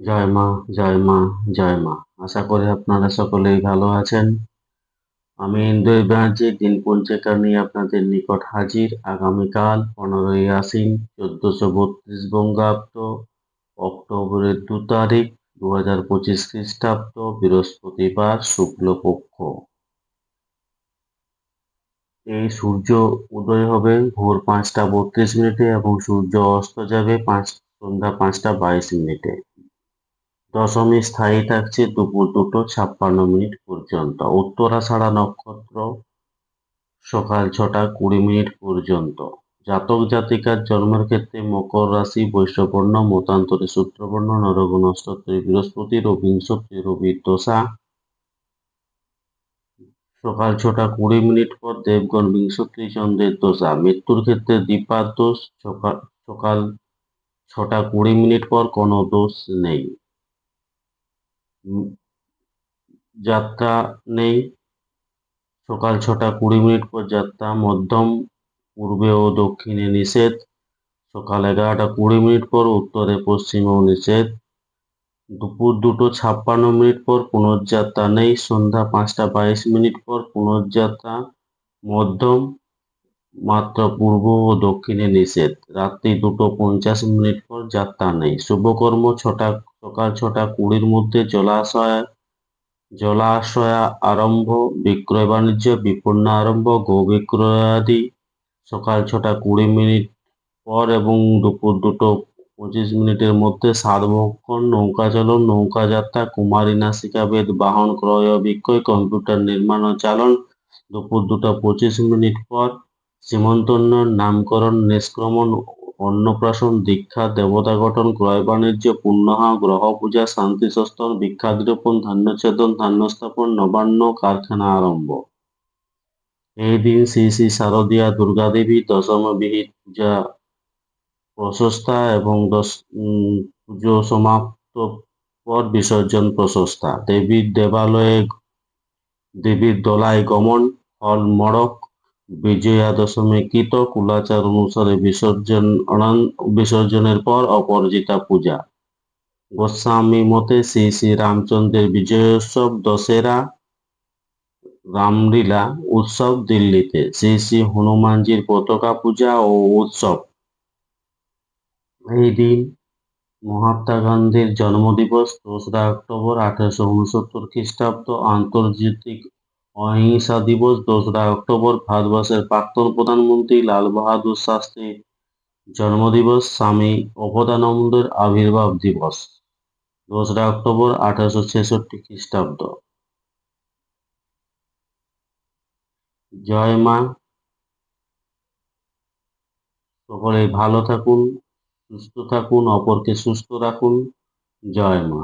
জয় মা জয় মা জয় মা। আশা করি আপনারা সকলেই ভালো আছেন। আমি ইন্দ্রই ব্যানার্জি দিন পঞ্জিকা নিয়ে আপনাদের নিকট হাজির। আগামীকাল পনেরোই আশ্বিন, চোদ্দশো বত্রিশ বঙ্গাব্দ, অক্টোবরের দু তারিখ দু হাজার পঁচিশ খ্রিস্টাব্দ, বৃহস্পতিবার, শুক্লপক্ষ। এই সূর্য উদয় হবে ভোর পাঁচটা বত্রিশ মিনিটে এবং সূর্য অস্ত যাবে পাঁচ, সন্ধ্যা পাঁচটা বাইশ মিনিটে। দশমী স্থায়ী থাকছে দুপুর দুটো ছাপ্পান্ন মিনিট পর্যন্ত। উত্তরা উত্তরাষাঢ়া নক্ষত্র সকাল ছটা কুড়ি মিনিট পর্যন্ত। জাতক জাতিকার জন্মের ক্ষেত্রে মকর রাশি বৈশ্যবর্ণ মতান্তরে সূত্রবর্ণ নরগুণ অষ্টত্রী বৃহস্পতি রবিংশত্রী রবির দশা সকাল ছটা কুড়ি মিনিট পর দেবগণ বিংশত্রী, চন্দ্রের দশা মৃত্যুর ক্ষেত্রে দীপার দোষ, সকাল সকাল ছটা কুড়ি মিনিট পর কোনো দোষ নেই। যাত্রা নেই। সকাল ছটা কুড়ি মিনিট পর যাত্রা, মধ্যম, পূর্বে ও দক্ষিণে নিষেধ। সকাল এগারোটা কুড়ি মিনিট পর, উত্তরে পশ্চিমেও নিষেধ। দুপুর দুটো ছাপ্পান্ন মিনিট পর পুনর্যাত্রা নেই। সন্ধ্যা পাঁচটা বাইশ মিনিট পর পুনর্যাত্রা, মধ্যম, মাত্র পূর্ব ও দক্ষিণে নিষেধ। রাত্রি দুটো পঞ্চাশ মিনিট পর যাত্রা নেই। শুভকর্ম ছটা সকাল ছটা কুড়ির মধ্যে জলাশয়, জলাশয়া আরম্ভ, বিক্রয় বাণিজ্য, বিপন্ন আরম্ভ, গো বিক্রয়াদি। সকাল ছটা কুড়ি মিনিট পর এবং দুপুর দুটো পঁচিশ মিনিটের মধ্যে সাতভক্ষণ নৌকা চালন, নৌকা যাত্রা, কুমারী নাসিকাবেদ বাহন ক্রয় বিক্রয়, কম্পিউটার নির্মাণ ও চালন। দুপুর দুটো পঁচিশ মিনিট পর সীমন্তোন্নয়ন নামকরণ, নিষ্ক্রমণ অন্নপ্রাশন, দীক্ষা, দেবতা গঠন, ক্রয় বাণিজ্য, পুণ্যহা, গ্রহ পূজা, শান্তি সস্তন ভিক্ষাদ্রোপণ, ধান্যছেদন ধান্য স্থাপন নবান্ন, কারখানা আরম্ভ। এই দিন শ্রী শ্রী শারদীয়া দুর্গাদেবী দশম বিহিত পূজা প্রশস্তা এবং দশ পুজো সমাপ্ত পর বিসর্জন প্রশস্তা। দেবীর দেবালয়ে দেবীর দোলায় গমন, ফল, মড়ক বিজয়া দশমী কৃত কুলাচার অনুসারে বিসর্জন বিসর্জনের পর অপরাজিতা পূজা। গোস্বামী মতে শ্রী শ্রী রামচন্দ্রের বিজয়োৎসব দশেরা রামলীলা উৎসব দিল্লিতে। শ্রী শ্রী হনুমানজির পতাকা পূজা ও উৎসব। এই দিন মহাত্মা গান্ধীর জন্মদিবস দোসরা অক্টোবর আঠারোশো উনসত্তর খ্রিস্টাব্দ আন্তর্জাতিক অহিংসা দিবস দোসরা অক্টোবর, ভারতবর্ষের প্রাক্তন প্রধানমন্ত্রী লাল বাহাদুর শাস্ত্রীর জন্মদিবস, স্বামী অবদানন্দের আবির্ভাব দিবস দোসরা অক্টোবর, আঠারোশো ছেষট্টি খ্রিস্টাব্দ। জয় মা। সকলে ভালো থাকুন, সুস্থ থাকুন, অপরকে সুস্থ রাখুন। জয় মা।